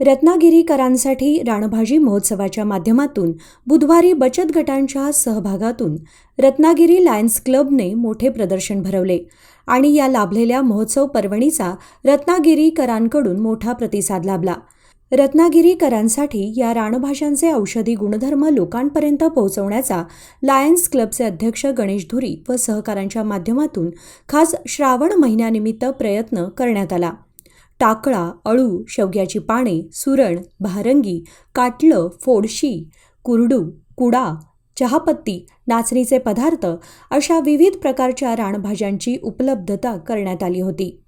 रत्नागिरीकरांसाठी रानभाजी महोत्सवाच्या माध्यमातून बुधवारी बचत गटांच्या सहभागातून रत्नागिरी लायन्स क्लबने मोठे प्रदर्शन भरवले आणि या लाभलेल्या महोत्सव पर्वणीचा रत्नागिरीकरांकडून मोठा प्रतिसाद लाभला. रत्नागिरीकरांसाठी या राणभाषांचे औषधी गुणधर्म लोकांपर्यंत पोहोचवण्याचा लायन्स क्लबचे अध्यक्ष गणेश धुरी व सहकारांच्या माध्यमातून खास श्रावण महिन्यानिमित्त प्रयत्न करण्यात आला. टाकळा अळू शेवग्याची पाने सुरण भारंगी काटलं फोडशी कुरडू कुडा चहापत्ती नाचणीचे पदार्थ अशा विविध प्रकारच्या रानभाज्यांची उपलब्धता करण्यात आली होती.